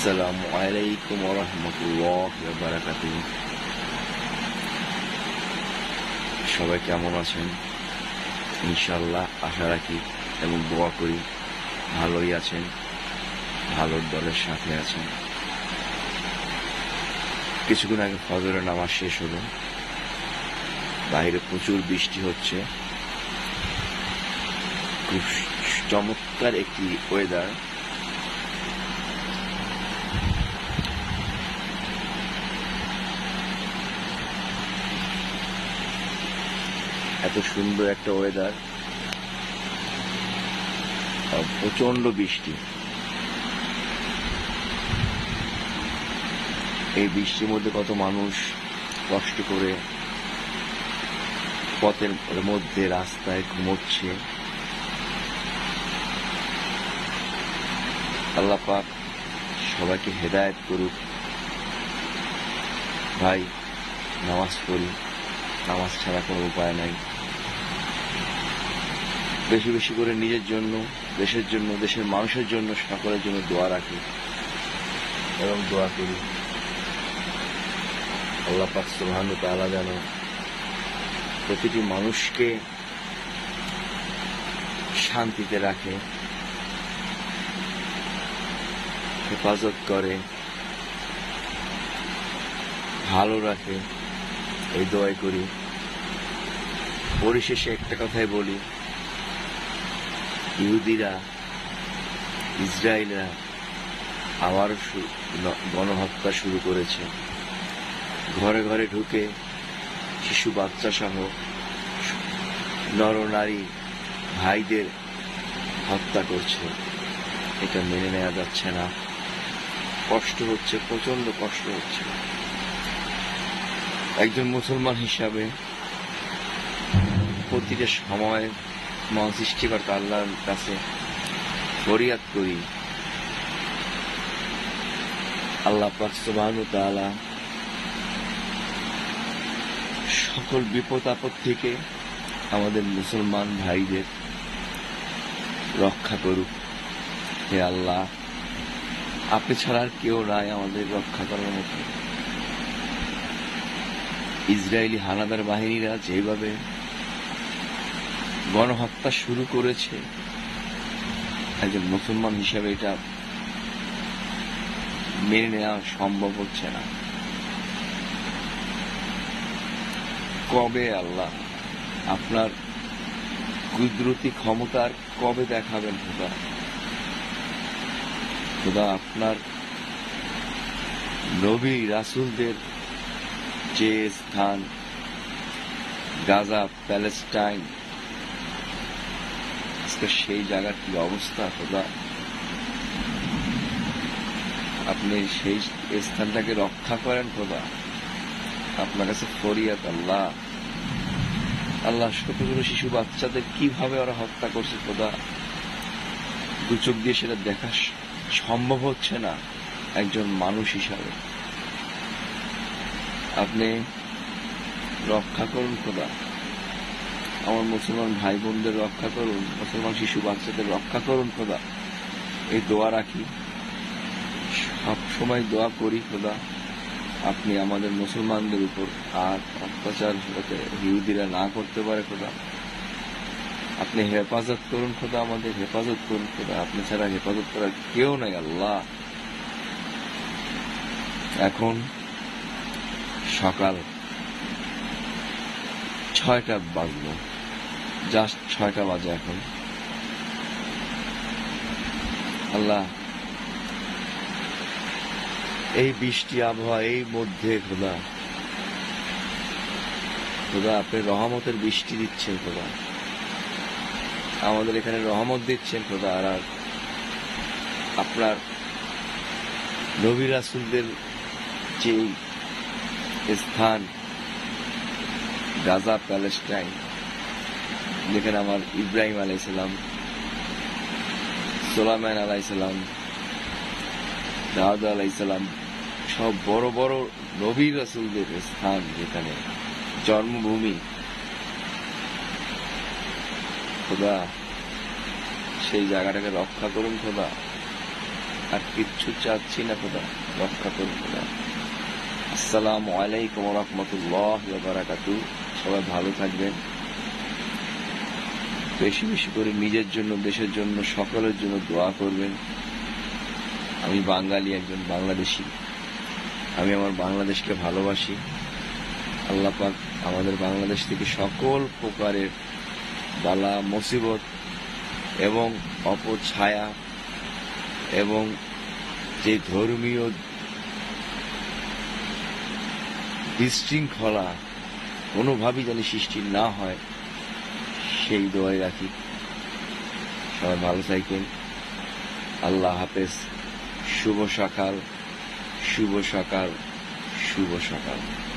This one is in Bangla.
আসসালামু আলাইকুম রহমতুল্লাহ বারাকাতু সবাই কেমন আছেন? ইনশাল্লাহ আশা রাখি এবং দোয়া করি ভালোই আছেন, ভালোর দলের সাথে আছেন। কিছুক্ষণ আগে ফজরের নামাজ শেষ হলো। বাইরে প্রচুর বৃষ্টি হচ্ছে। খুব চমৎকার একটি ওয়েদার এত সুন্দর একটা ওয়েদার প্রচণ্ড বৃষ্টি। এই বৃষ্টির মধ্যে কত মানুষ কষ্ট করে পথের মধ্যে রাস্তায় ঘুমোচ্ছে। আল্লাহ পাক সবাইকে হেদায়েত করুক। ভাই, নামাজ পড়ি। নামাজ ছাড়া কোনো উপায় নাই। বেশি বেশি করে নিজের জন্য, দেশের জন্য, দেশের মানুষের জন্য সকলের জন্য দোয়া রাখি এবং দোয়া করি। আল্লাহ পাক সুবহানাহু ওয়া তাআলা যেন প্রতিটি মানুষকে শান্তিতে রাখে, হেফাজত করে, ভালো রাখে। এই দোয়াই করি। পরিশেষে একটা কথাই বলি। ইহুদিরা, ইসরায়েলরা আবার গণহত্যা শুরু করেছে। ঘরে ঘরে ঢুকে শিশু বাচ্চা সহ নরনারী ভাইদের হত্যা করছে। এটা মেনে নেওয়া যাচ্ছে না। কষ্ট হচ্ছে প্রচণ্ড কষ্ট হচ্ছে। একজন মুসলমান হিসাবে প্রতিটা সময় মন সৃষ্টিকর্তা আল্লাহর কাছে ফরিয়াদ করি। আল্লাহ পাক ওয়া তাআলা সকল বিপদ আপদ থেকে আমাদের মুসলমান ভাইদের রক্ষা করুক। হে আল্লাহ, আপনি ছাড়া আর কেউ নাই আমাদের রক্ষা করার মতো। ইসরায়েলি হানাদার বাহিনীরা যেভাবে গণহত্যা শুরু করেছে, একজন মুসলমান হিসাবে এটা মেনে নেওয়া সম্ভব হচ্ছে না। কবে আল্লাহ আপনার কুদরতি ক্ষমতার কবে দেখাবেন খোদা? খোদা আপনার নবী রাসুলদের যে স্থান গাজা প্যালেস্টাইন আজকে সেই জায়গার কি অবস্থা খোদা আপনি সেই স্থানটাকে রক্ষা করেন খোদা আপনার কাছে ফরিয়াদ আল্লাহ আল্লাহ ছোট ছোট শিশু বাচ্চাদের কীভাবে ওরা হত্যা করছে খোদা দু চোখ দিয়ে সেটা দেখা সম্ভব হচ্ছে না একজন মানুষ হিসাবে। আপনি রক্ষা করুন খোদা। আমার মুসলমান ভাই বোনদের রক্ষা করুন, মুসলমান শিশু বাচ্চাদের রক্ষা করুন খোদা। এই দোয়া রাখি। সব সময় দোয়া করি খোদা, আপনি আমাদের মুসলমানদের উপর আর অত্যাচার যাতে ইহুদিরা না করতে পারে খোদা। আপনি হেফাজত করুন খোদা আমাদের, হেফাজত করুন খোদা। আপনি ছাড়া হেফাজত করার কেউ নাই আল্লাহ। এখন সকাল ছয়টা বাজলো। জাস্ট ছয়টা বাজে এখন। আল্লাহ, এই বৃষ্টি আবহাওয়া, এই মধ্যে খোদা খোদা আপনি রহমতের বৃষ্টি দিচ্ছেন খোদা। আমাদের এখানে রহমত দিচ্ছেন খোদা আর আপনার নবী রাসুলদের যে স্থান, গাজা প্যালেস্টাইন, যেখানে আমার ইব্রাহিম আলাইসালাম সোলামান আলাইসালাম দাউদ আলাইসালাম সব বড় বড় নবী রাসুলদের স্থান যেখানে জন্মভূমি। খোদা, সেই জায়গাটাকে রক্ষা করুন খোদা। আর কিচ্ছু চাচ্ছি না খোদা, রক্ষা করুন খোদা। আসসালামু আলাইকুম রহমতুল্লাহ বারাকাতু। সবাই ভালো থাকবেন। বেশি বেশি করে নিজের জন্য, দেশের জন্য, সকলের জন্য দোয়া করবেন। আমি বাঙালি, একজন বাংলাদেশি। আমি আমার বাংলাদেশকে ভালোবাসি। আল্লাহ পাক আমাদের বাংলাদেশ থেকে সকল প্রকারের বালা, মুসিবত এবং অপছায়া এবং যে ধর্মীয় বিশৃঙ্খলা কোনোভাবেই যেন সৃষ্টি না হয়, সেই দোয়াই রাখি। সবাই ভালো থাকেন। আল্লাহ হাফেজ। শুভ সকাল শুভ সকাল শুভ সকাল।